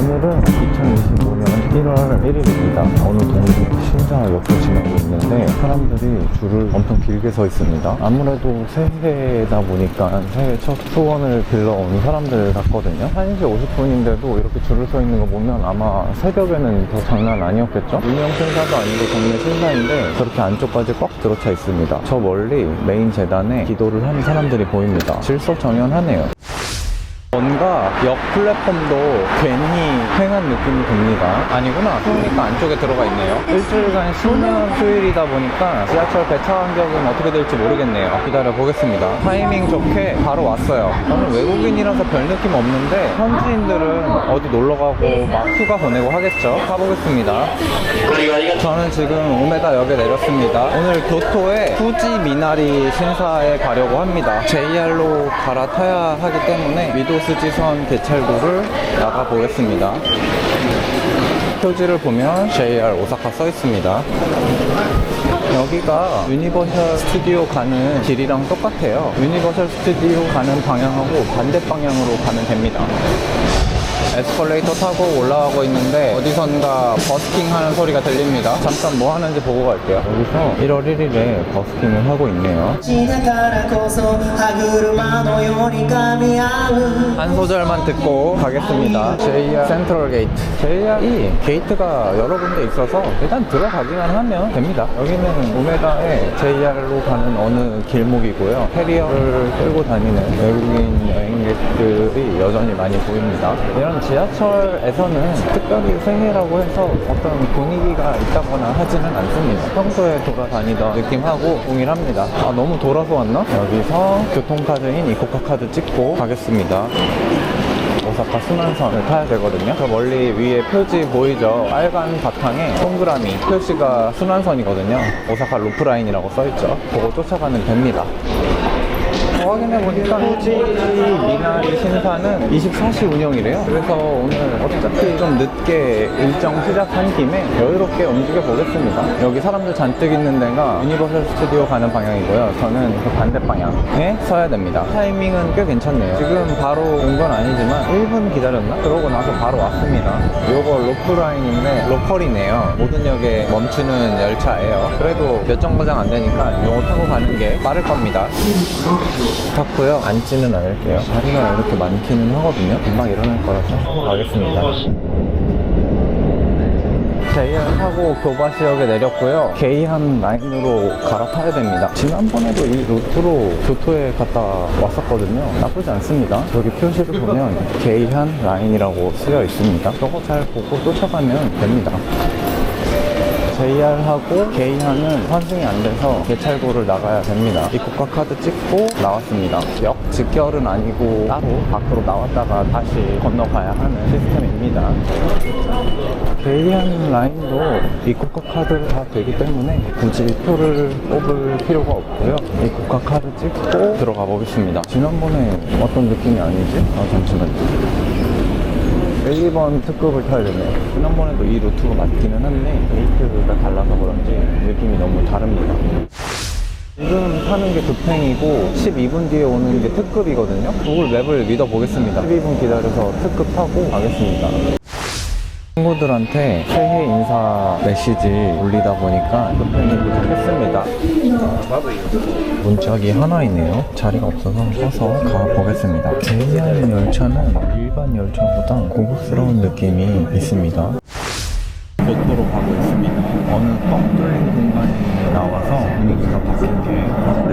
오늘은 2025년 1월 1일입니다. 어느 동네 신사역을 지나고 있는데 사람들이 줄을 엄청 길게 서 있습니다. 아무래도 새해다 보니까 새해 첫 소원을 빌러 온 사람들 같거든요. 1시 50분인데도 이렇게 줄을 서 있는 거 보면 아마 새벽에는 더 장난 아니었겠죠? 유명 신사도 아니고 동네 신사인데 저렇게 안쪽까지 꽉 들어차 있습니다. 저 멀리 메인 재단에 기도를 하는 사람들이 보입니다. 질서정연하네요. 뭔가 역 플랫폼도 괜히 횡한 느낌이 듭니다. 아니구나. 그러니까 안쪽에 들어가 있네요. 일주일간 쉬는 휴일이다 보니까 지하철 배차 간격은 어떻게 될지 모르겠네요. 기다려 보겠습니다. 타이밍 좋게 바로 왔어요. 저는 외국인이라서 별 느낌 없는데 현지인들은 어디 놀러 가고 막 휴가 보내고 하겠죠. 가보겠습니다. 저는 지금 우메다 역에 내렸습니다. 오늘 교토에 후지 미나리 신사에 가려고 합니다. JR로 갈아타야 하기 때문에 미도 스지선 개찰구를 나가 보겠습니다. 표지를 보면 JR 오사카 써 있습니다. 여기가 유니버셜 스튜디오 가는 길이랑 똑같아요. 유니버셜 스튜디오 가는 방향하고 반대 방향으로 가면 됩니다. 에스컬레이터 타고 올라가고 있는데 어디선가 버스킹 하는 소리가 들립니다. 잠깐 뭐 하는지 보고 갈게요. 여기서 1월 1일에 버스킹을 하고 있네요. 한 소절만 듣고 가겠습니다. JR 센트럴 게이트. JR이 게이트가 여러 군데 있어서 일단 들어가기만 하면 됩니다. 여기는 우메다의 JR로 가는 어느 길목이고요. 캐리어를 끌고 다니는 외국인 여행객들이 여전히 많이 보입니다. 이런 지하철에서는 특별히 생애라고 해서 어떤 분위기가 있다거나 하지는 않습니다. 평소에 돌아다니던 느낌하고 동일합니다. 아, 너무 돌아서 왔나? 여기서 교통카드인 이코카 카드 찍고 가겠습니다. 오사카 순환선을 타야 되거든요. 저 멀리 위에 표지 보이죠? 빨간 바탕에 동그라미 표시가 순환선이거든요. 오사카 루프라인이라고 써있죠. 그거 쫓아가면 됩니다. 어, 확인해 보니까 후지 미나리 신사는 24시 운영이래요. 그래서 오늘 어차피 좀 늦게 일정 시작한 김에 여유롭게 움직여 보겠습니다. 여기 사람들 잔뜩 있는 데가 유니버설 스튜디오 가는 방향이고요. 저는 그 반대 방향에 서야 됩니다. 타이밍은 꽤 괜찮네요. 지금 바로 온 건 아니지만 1분 기다렸나? 그러고 나서 바로 왔습니다. 요거 로프라인인데 로컬이네요. 모든 역에 멈추는 열차예요. 그래도 몇 정거장 안 되니까 요거 타고 가는 게 빠를 겁니다. 탔고요. 앉지는 않을게요. 자리가 이렇게 많기는 하거든요. 금방 일어날 거라서 가겠습니다. 타고 교바시역에 내렸고요. 게이한 라인으로 갈아타야 됩니다. 지난번에도 이 루트로 교토에 갔다 왔었거든요. 나쁘지 않습니다. 여기 표시를 보면 게이한 라인이라고 쓰여 있습니다. 저거 잘 보고 쫓아가면 됩니다. JR하고 게이하는 환승이 안 돼서 개찰구를 나가야 됩니다. 입국가 카드 찍고 나왔습니다. 역 직결은 아니고 따로 밖으로 나왔다가 다시 건너가야 하는 시스템입니다. 게이한 라인도 입국가 카드가 다 되기 때문에 굳이 표를 뽑을 필요가 없고요. 입국가 카드 찍고 들어가 보겠습니다. 지난번에 어떤 느낌이 아니지? 아 잠시만요. 1, 2번 특급을 타야 되네요. 지난번에도 이 루트가 맞기는 한데 게이트가 달라서 그런지 느낌이 너무 다릅니다. 지금 타는 게 급행이고 12분 뒤에 오는 게 특급이거든요. 구글 맵을 믿어보겠습니다. 12분 기다려서 특급 타고 가겠습니다. 친구들한테 새해 인사 메시지 올리다 보니까 급행이 도착했습니다. 문짝이 하나 있네요. 자리가 없어서 서서 가보겠습니다. JR 열차는 일반 열차보다 고급스러운 느낌이 있습니다. 교토로 가고 있습니다. 어느 뻥 뚫린 공간에 나와서 분위기가 바뀐 게.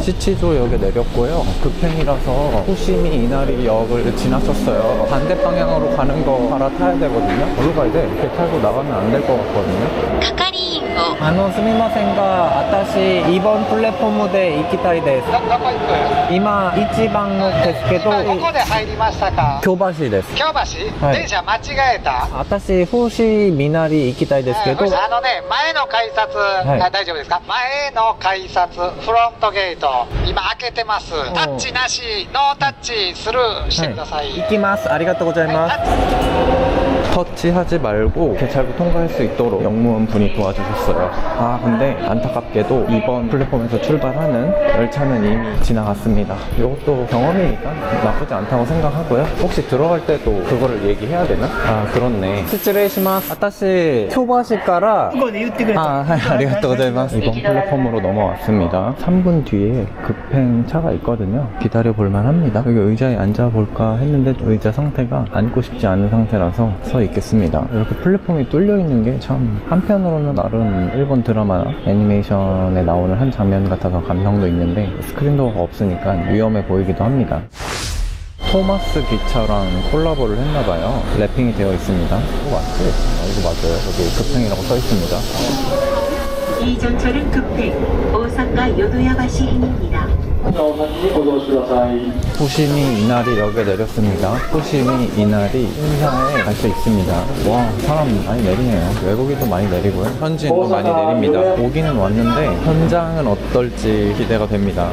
시치조역에 내렸고요. 급행이라서 후시미 이나리 역을 지나쳤어요. 반대 방향으로 가는 거 갈아타야 되거든요. 어디로 가야 돼? 이렇게 타고 나가면 안 될 것 같거든요. 係員をあのすみませんが私2番プレフォームで行きたいですどどこ行く今1番のですけど今どこで入りましたか京橋です京橋、はい電車間違えた私富士みなり行きたいですけどうんあのね前の改札、いあ大丈夫ですか前の改札フロントゲート 今開けてます。タッチなしノータッチスルーしてください、行きます。ありがとうございます。タッチ 터치하지 말고 개찰구 통과할 수 있도록 영무원 분이 도와주셨어요. 아 근데 안타깝게도 이번 플랫폼에서 출발하는 열차는 이미 지나갔습니다. 이것도 경험이니까 나쁘지 않다고 생각하고요. 혹시 들어갈 때도 그거를 얘기해야 되나? 아 그렇네. 스트레이시마스 아타시 효바시카라 아 아리가또 아, 고자이마스 이번 플랫폼으로 넘어왔습니다. 3분 뒤에 급행차가 있거든요. 기다려 볼만 합니다. 여기 의자에 앉아볼까 했는데 의자 상태가 앉고 싶지 않은 상태라서 서 있겠습니다. 이렇게 플랫폼이 뚫려 있는 게 참 한편으로는 나름 일본 드라마 애니메이션에 나오는 한 장면 같아서 감성도 있는데 스크린도어가 없으니까 위험해 보이기도 합니다. 토마스 기차랑 콜라보를 했나봐요. 랩핑이 되어 있습니다. 이거 맞지? 아, 이거 맞아요. 여기 급행이라고 써 있습니다. 이 전철은 급행 오사카 요도야바시행입니다. 후시미 이나리 역에 내렸습니다. 후시미 이나리 신사에 갈 수 있습니다. 와, 사람 많이 내리네요. 외국인도 많이 내리고요. 현지인도 많이 내립니다. 오기는 왔는데 현장은 어떨지 기대가 됩니다.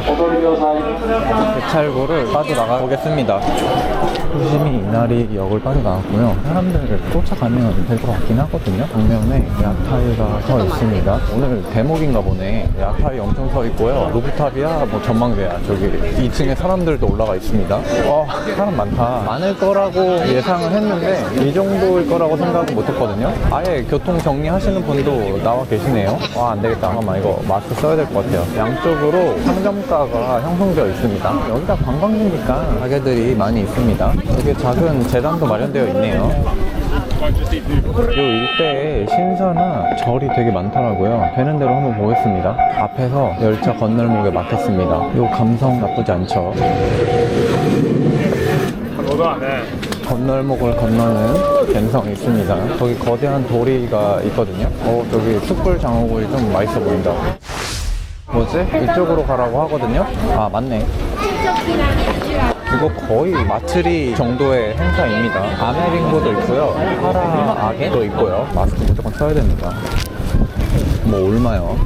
개찰구를 빠져나가 보겠습니다. 후시미 이나리 역을 빠져나왔고요. 사람들을 쫓아가면 될 것 같긴 하거든요. 정면에 야타이가 서 있습니다. 오늘 대목인가 보네. 야타이 엄청 서 있고요. 루프탑이야, 뭐 전망 대야. 저기 2층에 사람들도 올라가 있습니다. 와, 사람 많다. 많을 거라고 예상을 했는데 이 정도일 거라고 생각은 못 했거든요. 아예 교통 정리하시는 분도 나와 계시네요. 와, 안 되겠다. 잠깐만, 이거 마스크 써야 될 것 같아요. 양쪽으로 상점가가 형성되어 있습니다. 여기가 관광지니까 가게들이 많이 있습니다. 여기 작은 재단도 마련되어 있네요. 이 일대에 신사나 절이 되게 많더라고요. 되는 대로 한번 보겠습니다. 앞에서 열차 건널목에 막혔습니다. 이 감성 나쁘지 않죠. 건널목을 건너는 갬성이 있습니다. 저기 거대한 도리가 있거든요. 어, 저기 숯불 장어구이 좀 맛있어 보인다. 뭐지? 이쪽으로 가라고 하거든요. 아, 맞네. 이거 거의 마트리 정도의 행사입니다. 아메링고도 있고요. 파라 아게도 있고요. 마스크 무조건 써야 됩니다. 뭐 얼마요?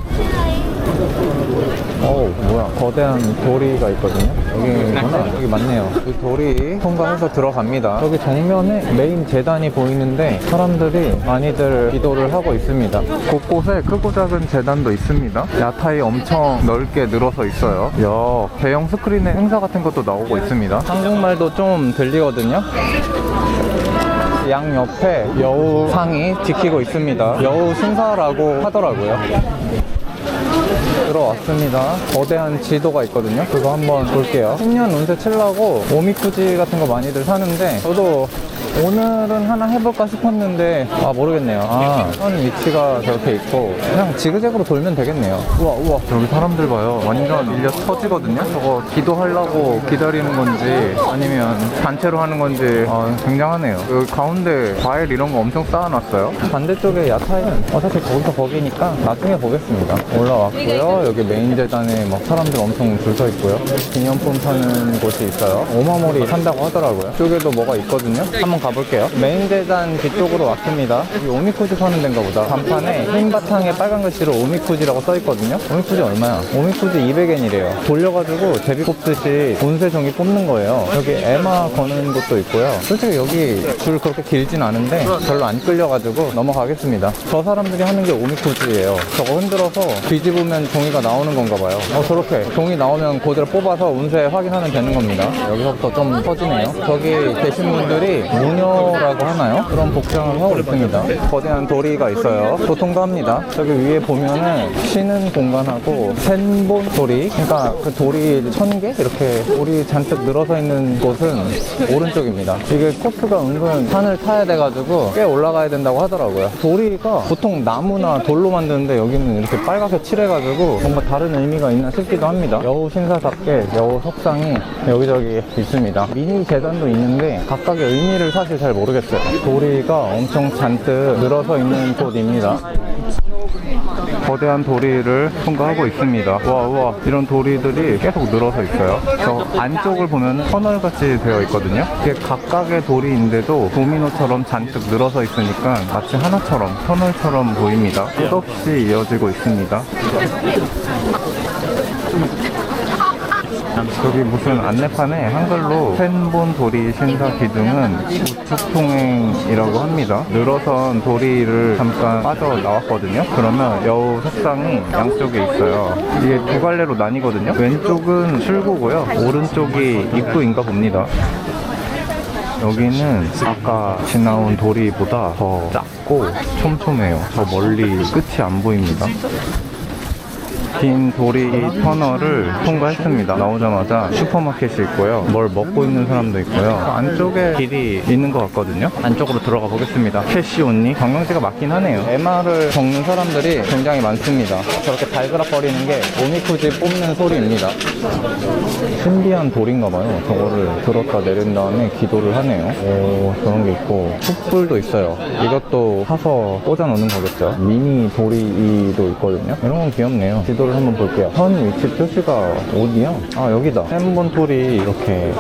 어우 뭐야. 거대한 도리가 있거든요. 여기구나. 여기 맞네요. 이 도리 통과해서 들어갑니다. 여기 정면에 메인 재단이 보이는데 사람들이 많이들 기도를 하고 있습니다. 곳곳에 크고 작은 재단도 있습니다. 야타이 엄청 넓게 늘어서 있어요. 야 대형 스크린에 행사 같은 것도 나오고 있습니다. 한국말도 좀 들리거든요. 양 옆에 여우 상이 지키고 있습니다. 여우 신사라고 하더라고요. 들어왔습니다. 거대한 지도가 있거든요. 그거 한번 볼게요. 신년 운세 칠라고 오미쿠지 같은 거 많이들 사는데 저도 오늘은 하나 해볼까 싶었는데 아 모르겠네요. 아, 선 위치가 저렇게 있고 그냥 지그재그로 돌면 되겠네요. 우와 우와 여기 사람들 봐요. 완전 밀려 터지거든요. 저거 기도하려고 기다리는 건지 아니면 단체로 하는 건지 아, 굉장하네요. 여기 가운데 과일 이런 거 엄청 쌓아놨어요. 반대쪽에 야타이는 어차피 거기서 거기니까 나중에 보겠습니다. 올라 왔고요. 여기 메인 재단에 막 사람들 엄청 줄 서 있고요. 기념품 사는 곳이 있어요. 오마모리 산다고 하더라고요. 이쪽에도 뭐가 있거든요. 한번 가볼게요. 메인 재단 뒤쪽으로 왔습니다. 여기 오미쿠지 파는 데인가 보다. 간판에 흰 바탕에 빨간 글씨로 오미쿠지라고 써 있거든요. 오미쿠지 얼마야? 오미쿠지 200엔이래요. 돌려가지고 제비 뽑듯이 운세 종이 뽑는 거예요. 여기 에마 거는 곳도 있고요. 솔직히 여기 줄 그렇게 길진 않은데 별로 안 끌려가지고 넘어가겠습니다. 저 사람들이 하는 게 오미쿠지예요. 저거 흔들어서 뒤집 으면 종이가 나오는 건가 봐요. 어, 저렇게 종이 나오면 그대로 뽑아서 운세 확인하면 되는 겁니다. 여기서부터 좀 터지네요. 저기 계신 분들이 무녀라고 하나요? 그런 복장을 하고 있습니다. 거대한 도리가 있어요. 또 통과합니다. 저기 위에 보면은 쉬는 공간하고 센본 도리, 그러니까 그 도리 천 개 이렇게 돌이 잔뜩 늘어서 있는 곳은 오른쪽입니다. 이게 코스가 은근 산을 타야 돼가지고 꽤 올라가야 된다고 하더라고요. 도리가 보통 나무나 돌로 만드는데 여기는 이렇게 빨갛게 칠해 가지고 뭔가 다른 의미가 있나 싶기도 합니다. 여우 신사답게 여우 석상이 여기저기 있습니다. 미니 재단도 있는데 각각의 의미를 사실 잘 모르겠어요. 도리가 엄청 잔뜩 늘어서 있는 곳입니다. 거대한 도리를 통과하고 있습니다. 와, 우와, 이런 도리들이 계속 늘어서 있어요. 저 안쪽을 보면 터널같이 되어 있거든요. 이게 각각의 도리인데도 도미노처럼 잔뜩 늘어서 있으니까 마치 하나처럼, 터널처럼 보입니다. 끝없이 이어지고 있습니다. 여기 무슨 안내판에 한글로 펜본 도리 신사 기둥은 우측 통행이라고 합니다. 늘어선 도리를 잠깐 빠져 나왔거든요. 그러면 여우 석상이 양쪽에 있어요. 이게 두 갈래로 나뉘거든요. 왼쪽은 출구고요. 오른쪽이 입구인가 봅니다. 여기는 아까 지나온 도리보다 더 작고 촘촘해요. 저 멀리 끝이 안 보입니다. 긴 도리 터널을 통과했습니다. 나오자마자 슈퍼마켓이 있고요. 뭘 먹고 있는 사람도 있고요. 안쪽에 길이 있는 것 같거든요. 안쪽으로 들어가 보겠습니다. 캐시 온니 관광지가 맞긴 하네요. MR을 적는 사람들이 굉장히 많습니다. 저렇게 발그락거리는 게 오미쿠지 뽑는 소리입니다. 신비한 돌인가 봐요. 저거를 들었다 내린 다음에 기도를 하네요. 오, 저런 게 있고 숯불도 있어요. 이것도 사서 꽂아 놓는 거겠죠. 미니 도리도 있거든요. 이런 건 귀엽네요. 지도 를 한번 볼게요. 현 위치 표시가 어디야? 아, 여기다. 샘본 톨이 이렇게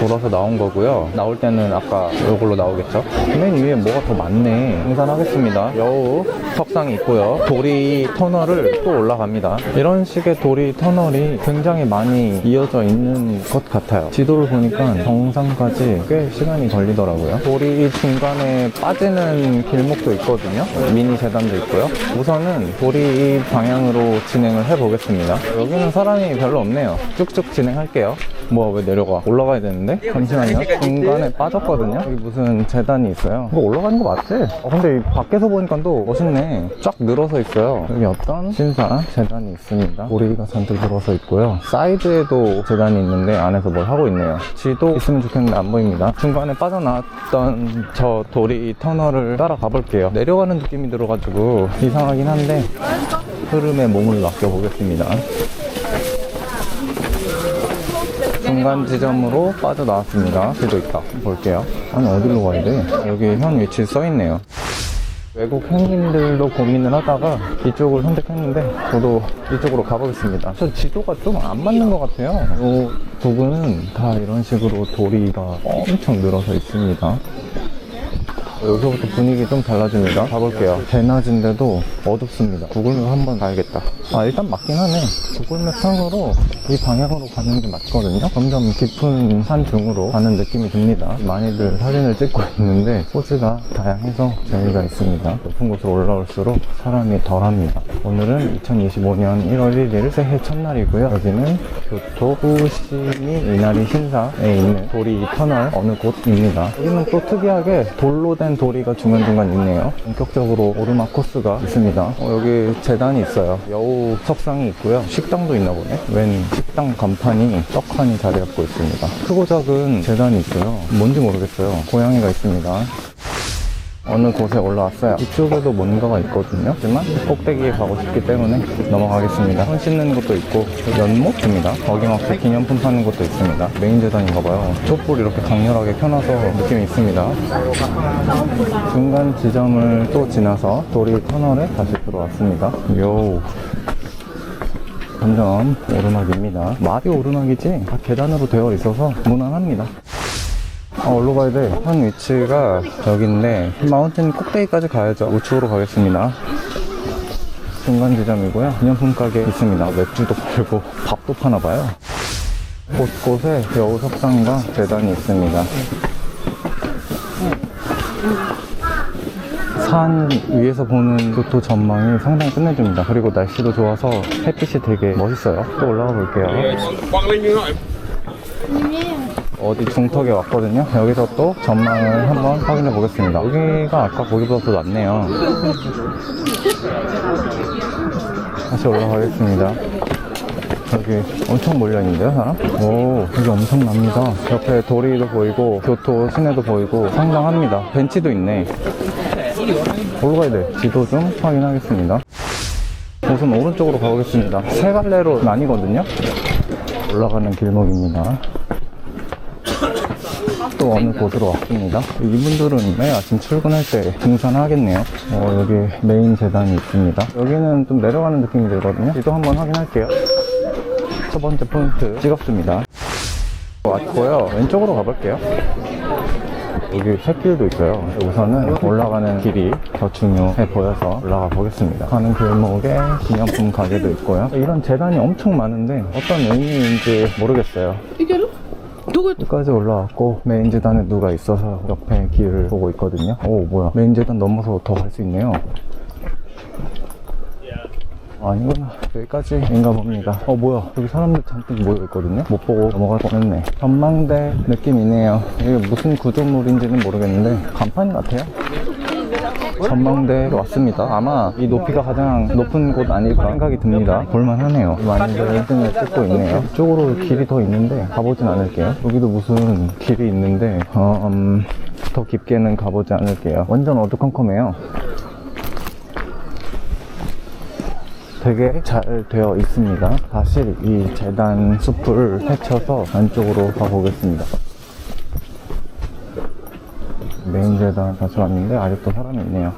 돌아서 나온 거고요. 나올 때는 아까 이걸로 나오겠죠. 맨 위에 뭐가 더 많네. 등산하겠습니다. 여우 석상이 있고요. 도리 터널을 또 올라갑니다. 이런 식의 도리 터널이 굉장히 많이 이어져 있는 것 같아요. 지도를 보니까 정상까지 꽤 시간이 걸리더라고요. 도리 중간에 빠지는 길목도 있거든요. 미니 재단도 있고요. 우선은 도리 방향으로 진행 을 해보겠습니다. 여기는 사람이 별로 없네요. 쭉쭉 진행할게요. 뭐야 왜 내려가? 올라가야 되는데? 잠시만요. 중간에 빠졌거든요. 여기 무슨 재단이 있어요. 이거 올라가는 거 맞지? 어, 근데 이 밖에서 보니까 또 멋있네. 쫙 늘어서 있어요. 여기 어떤 신사 재단이 있습니다. 도리가 잔뜩 늘어서 있고요. 사이드에도 재단이 있는데 안에서 뭘 하고 있네요. 지도 있으면 좋겠는데 안 보입니다. 중간에 빠져나왔던 저 도리 터널을 따라가 볼게요. 내려가는 느낌이 들어가지고 이상하긴 한데 흐름에 몸을 맡겨보겠습니다. 중간 지점으로 빠져나왔습니다. 지도 있다. 볼게요. 아니, 어디로 가야 돼? 여기 현 위치 써있네요. 외국 행인들도 고민을 하다가 이쪽을 선택했는데 저도 이쪽으로 가보겠습니다. 저 지도가 좀 안 맞는 것 같아요. 이 부분은 다 이런 식으로 도리가 엄청 늘어서 있습니다. 여기서부터 분위기 좀 달라집니다. 가볼게요. 대낮인데도 어둡습니다. 구글맵 한번 가야겠다. 아, 일단 맞긴 하네. 구글맵 상으로 이 방향으로 가는 게 맞거든요. 점점 깊은 산 중으로 가는 느낌이 듭니다. 많이들 사진을 찍고 있는데 포즈가 다양해서 재미가 있습니다. 높은 곳으로 올라올수록 사람이 덜합니다. 오늘은 2025년 1월 1일 새해 첫날이고요. 여기는 교토 후시미 이나리 신사에 있는 도리 터널 어느 곳입니다. 여기는 또 특이하게 돌로 된 도리가 중간중간 있네요. 본격적으로 오르막 코스가 있습니다. 어, 여기 재단이 있어요. 여우 석상이 있고요. 식당도 있나 보네. 웬 식당 간판이 떡하니 자리 잡고 있습니다. 크고 작은 재단이 있어요. 뭔지 모르겠어요. 고양이가 있습니다. 어느 곳에 올라왔어요. 이쪽에도 뭔가가 있거든요. 하지만 꼭대기에 가고 싶기 때문에 넘어가겠습니다. 손 씻는 곳도 있고 연못입니다. 어김없이 기념품 파는 곳도 있습니다. 메인 재단인가봐요. 촛불 이렇게 강렬하게 켜놔서 느낌이 있습니다. 중간 지점을 또 지나서 도리 터널에 다시 들어왔습니다. 요. 점점 오르막입니다. 말이 오르막이지 다 계단으로 되어 있어서 무난합니다. 아, 어디로 가야 돼? 한 위치가 여기인데 마운틴 꼭대기까지 가야죠. 우측으로 가겠습니다. 중간 지점이고요. 기념품 가게 있습니다. 맥주도 팔고 밥도 파나 봐요. 곳곳에 여우 석상과 재단이 있습니다. 산 위에서 보는 교토 전망이 상당히 끝내줍니다. 그리고 날씨도 좋아서 햇빛이 되게 멋있어요. 또 올라가 볼게요. 어디 중턱에 왔거든요. 여기서 또 전망을 한번 확인해 보겠습니다. 여기가 아까 거기보다 더 낫네요. 다시 올라가겠습니다. 여기 엄청 몰려있는데요, 사람? 오, 여기 엄청납니다. 옆에 도리도 보이고, 교토 시내도 보이고, 상당합니다. 벤치도 있네. 올라가야 돼. 지도 좀 확인하겠습니다. 우선 오른쪽으로 가보겠습니다. 세 갈래로 나뉘거든요. 올라가는 길목입니다. 또 어느 곳으로 왔습니다. 이분들은 매일 아침 출근할 때 등산하겠네요. 어, 여기 메인 재단이 있습니다. 여기는 좀 내려가는 느낌이 들거든요. 지도 한번 확인할게요. 첫 번째 포인트 찍었습니다. 왔고요. 왼쪽으로 가볼게요. 여기 샛길도 있어요. 우선은 올라가는 길이 더 중요해 보여서 올라가 보겠습니다. 가는 길목에 기념품 가게도 있고요. 이런 재단이 엄청 많은데 어떤 의미인지 모르겠어요. 여기까지 올라왔고 메인 재단에 누가 있어서 옆에 길을 보고 있거든요. 오 뭐야. 메인 재단 넘어서 더 갈 수 있네요. 아니구나. 여기까지인가 봅니다. 어 뭐야. 여기 사람들 잔뜩 모여있거든요. 못 보고 넘어갈 뻔했네. 전망대 느낌이네요. 이게 무슨 구조물인지는 모르겠는데 간판 같아요 전망대에 왔습니다. 아마 이 높이가 가장 높은 곳 아닐까 생각이 듭니다. 볼만하네요. 많이들 1등을 찍고 있네요. 이쪽으로 길이 더 있는데 가보진 않을게요. 여기도 무슨 길이 있는데 어, 음, 더 깊게는 가보지 않을게요. 완전 어두컴컴해요. 되게 잘 되어 있습니다. 사실 이 재단 숲을 헤쳐서 안쪽으로 가보겠습니다. 메인 재단 다시 왔는데 아직도 사람이 있네요.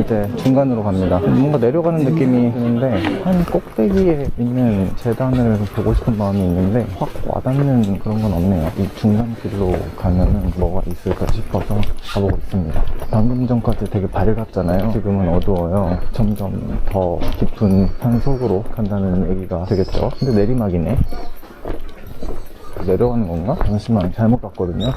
이제 중간으로 갑니다. 뭔가 내려가는 느낌이 드는데 한 꼭대기에 있는 재단을 보고 싶은 마음이 있는데 확 와닿는 그런 건 없네요. 이 중간길로 가면은 뭐가 있을까 싶어서 가보고 있습니다. 방금 전까지 되게 밝았잖아요. 지금은 어두워요. 점점 더 깊은 산 속으로 간다는 얘기가 되겠죠. 근데 내리막이네. 내려가는 건가? 잠시만 잘못 갔거든요.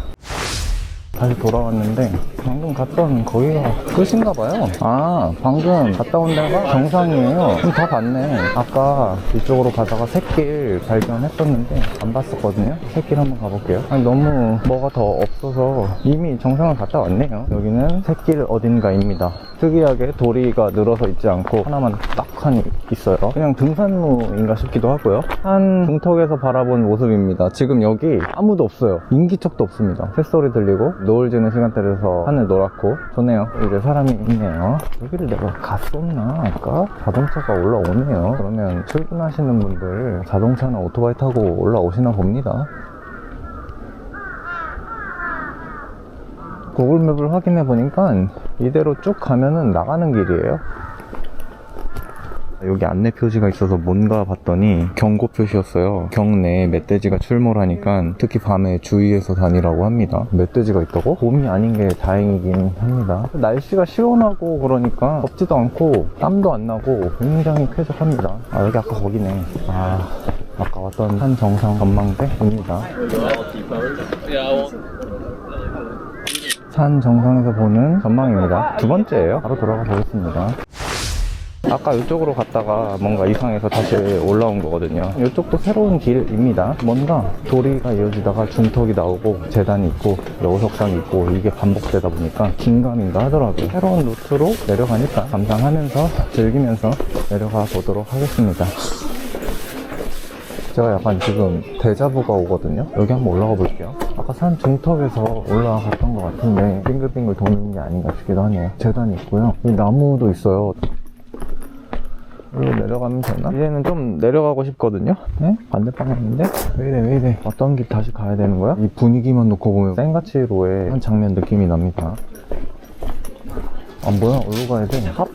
다시 돌아왔는데 방금 갔던 거기가 끝인가 봐요. 아 방금 갔다 온 데가 정상이에요. 다 봤네. 아까 이쪽으로 가다가 새길 발견했었는데 안 봤었거든요. 새길 한번 가볼게요. 아니 너무 뭐가 더 없어서 이미 정상을 갔다 왔네요. 여기는 새길 어딘가입니다. 특이하게 도리가 늘어서 있지 않고 하나만 딱하니 있어요. 그냥 등산로인가 싶기도 하고요. 한 중턱에서 바라본 모습입니다. 지금 여기 아무도 없어요. 인기척도 없습니다. 새소리 들리고 노을 지는 시간대라서 하늘 노랗고 좋네요. 이제 사람이 있네요. 여기를 내가 갔었나? 아까? 자동차가 올라오네요. 그러면 출근하시는 분들 자동차나 오토바이 타고 올라오시나 봅니다. 구글맵을 확인해 보니까 이대로 쭉 가면은 나가는 길이에요 여기 안내 표시가 있어서 뭔가 봤더니 경고 표시였어요. 경내에 멧돼지가 출몰하니까 특히 밤에 주의해서 다니라고 합니다. 멧돼지가 있다고? 봄이 아닌 게 다행이긴 합니다. 날씨가 시원하고 그러니까 덥지도 않고 땀도 안 나고 굉장히 쾌적합니다. 아 여기 아까 거기네. 아 아까 왔던 산 정상 전망대입니다. 산 정상에서 보는 전망입니다. 두 번째예요. 바로 돌아가 보겠습니다. 아까 이쪽으로 갔다가 뭔가 이상해서 다시 올라온 거거든요. 이쪽도 새로운 길입니다. 뭔가 도리가 이어지다가 중턱이 나오고 재단이 있고 여우석상이 있고 이게 반복되다 보니까 긴가민가 하더라고요. 새로운 루트로 내려가니까 감상하면서 즐기면서 내려가 보도록 하겠습니다. 제가 약간 지금 대자부가 오거든요. 여기 한번 올라가 볼게요. 아까 산 중턱에서 올라갔던 것 같은데 빙글빙글 도는 게 아닌가 싶기도 하네요. 재단이 있고요. 여기 나무도 있어요. 여기로 내려가면 되나? 이제는 좀 내려가고 싶거든요? 네? 반대 방향인데? 왜 이래, 왜 이래. 어떤 길 다시 가야 되는 거야? 이 분위기만 놓고 보면 생가치로의 한 장면 느낌이 납니다. 아, 뭐야? 어디로 가야 돼? 합,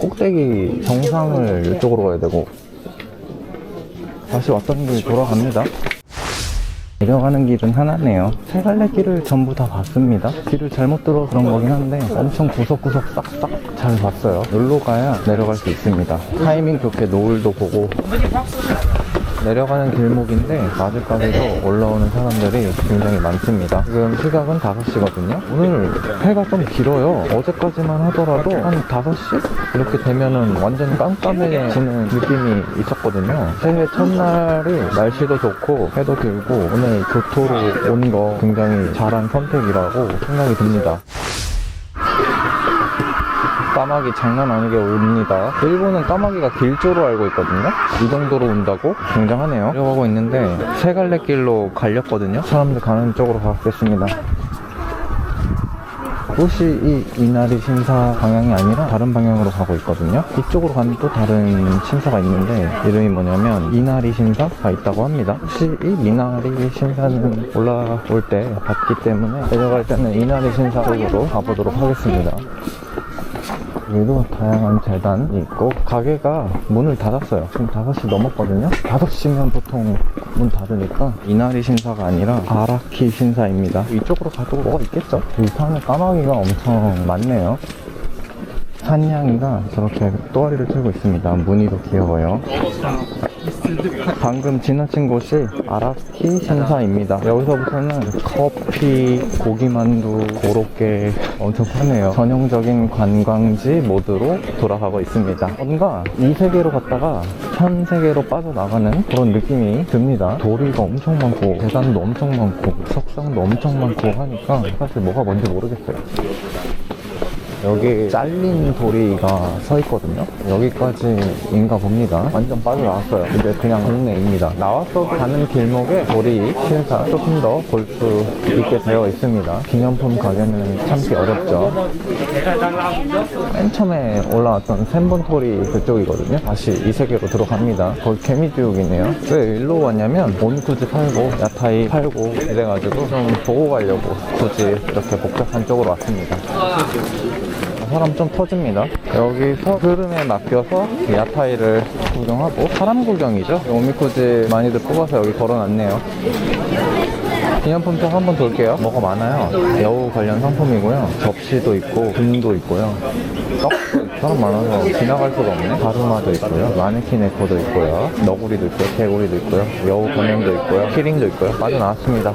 꼭대기 정상을 이쪽으로 가야 되고. 다시 왔던 길 돌아갑니다. 내려가는 길은 하나네요. 세 갈래 길을 전부 다 봤습니다. 길을 잘못 들어 그런 거긴 한데 엄청 구석구석 싹싹 잘 봤어요. 여기로 가야 내려갈 수 있습니다. 타이밍 좋게 노을도 보고 내려가는 길목인데 낮에까지도 올라오는 사람들이 굉장히 많습니다. 지금 시각은 5시거든요. 오늘 해가 좀 길어요. 어제까지만 하더라도 한 5시? 이렇게 되면은 완전 깜깜해지는 느낌이 있었거든요. 새해 첫날이 날씨도 좋고 해도 길고 오늘 교토로 온 거 굉장히 잘한 선택이라고 생각이 듭니다. 까마귀 장난 아니게 옵니다. 일본은 까마귀가 길조로 알고 있거든요. 이 정도로 온다고? 굉장하네요. 내려가고 있는데 세 갈래 길로 갈렸거든요. 사람들 가는 쪽으로 가겠습니다. 혹시 이 이나리 신사 방향이 아니라 다른 방향으로 가고 있거든요. 이쪽으로 가면 또 다른 신사가 있는데 이름이 뭐냐면 이나리 신사가 있다고 합니다. 혹시 이 이나리 신사는 올라올 때 봤기 때문에 내려갈 때는 이나리 신사 쪽으로 가보도록 하겠습니다. 여기도 다양한 재단이 있고 가게가 문을 닫았어요. 지금 5시 넘었거든요. 5시면 보통 문 닫으니까 이나리 신사가 아니라 아라키 신사입니다. 이쪽으로 가도 뭐가 있겠죠? 이 산에 까마귀가 엄청 많네요. 산냥이가 저렇게 또아리를 틀고 있습니다. 무늬도 귀여워요. 방금 지나친 곳이 아라키 신사입니다. 여기서부터는 커피, 고기만두, 고로케 엄청 파네요. 전형적인 관광지 모드로 돌아가고 있습니다. 뭔가 이 세계로 갔다가 현 세계로 빠져나가는 그런 느낌이 듭니다. 도리가 엄청 많고 계단도 엄청 많고 석상도 엄청 많고 하니까 사실 뭐가 뭔지 모르겠어요. 여기 잘린 도리가 서 있거든요. 여기까지인가 봅니다. 완전 빠져나왔어요. 근데 그냥 동네입니다. 나왔어도 가는 길목에 도리 신사 조금 더 볼 수 있게 되어 있습니다. 기념품 가게는 참기 어렵죠. 맨 처음에 올라왔던 샘본토리 그쪽이거든요. 다시 이 세계로 들어갑니다. 거기 개미지옥이네요. 왜 일로 왔냐면 온구지 팔고 야타이 팔고 이래가지고 좀 보고 가려고 굳이 이렇게 복잡한 쪽으로 왔습니다. 사람 좀 터집니다. 여기서 흐름에 맡겨서 야타이를 구경하고 사람 구경이죠. 오미쿠지 많이들 뽑아서 여기 걸어놨네요. 기념품샵 한번 돌게요. 뭐가 많아요. 여우 관련 상품이고요. 접시도 있고 금도 있고요. 떡도 있고. 사람 많아서 지나갈 수가 없네. 가르마도 있고요. 마네킹 에코도 있고요. 너구리도 있고요. 개구리도 있고요. 여우 공연도 있고요. 키링도 있고요. 빠져나왔습니다.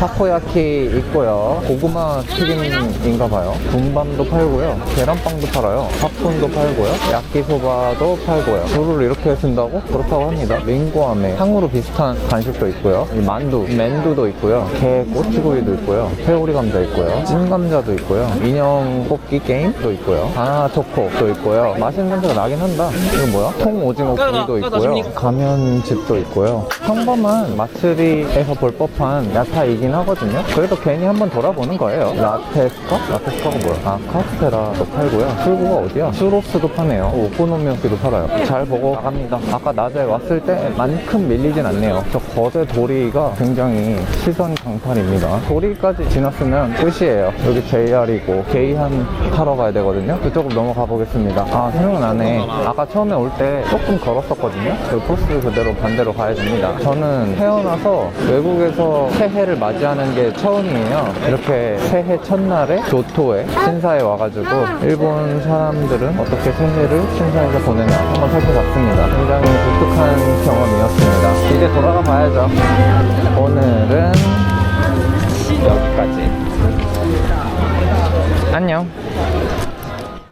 타코야키 있고요. 고구마 튀김인가 봐요. 군밤도 팔고요. 계란빵도 팔아요. 팝콘도 팔고요. 야끼소바도 팔고요. 불을 이렇게 쓴다고? 그렇다고 합니다. 링고아메 탕후루 비슷한 간식도 있고요. 이 만두, 맨두도 있고요. 게 꼬치구이도 있고요. 회오리 감자 있고요. 찐 감자도 있고요. 인형 뽑기 게임도 있고요. 바나나 초코도 있고요. 맛있는 냄새가 나긴 한다. 이거 뭐야? 통 오징어 구이도 있고요. 가면 집도 있고요. 평범한 마츠리에서 볼 법한 야타이긴 하거든요. 그래도 괜히 한번 돌아보는 거예요. 라테스카? 라테스카가 뭐야? 아, 카스테라도 팔고요. 출구가 어디야? 슈로스도 파네요. 오코노미야키도 팔아요. 잘 보고 나갑니다. 아까 낮에 왔을 때만큼 밀리진 않네요. 저 거대 도리가 굉장히 시선 강탈입니다. 도리까지 지났으면 끝이에요. 여기 JR이고 게이한 타러 가야 되거든요. 그쪽으로 넘어가 보겠습니다. 아, 생각나네. 아까 처음에 올 때 조금 걸었었거든요. 그 코스 그대로 반대로 가야 됩니다. 저는 태어나서 외국에서 새해를 맞이하는 게 처음이에요. 이렇게 새해 첫날에 교토에 신사에 와가지고 일본 사람들은 어떻게 새해를 신사에서 보내나 한번 살펴봤습니다. 굉장히 독특한 경험이었습니다. 이제 돌아가 봐야죠. 오늘은 여기까지. 안녕.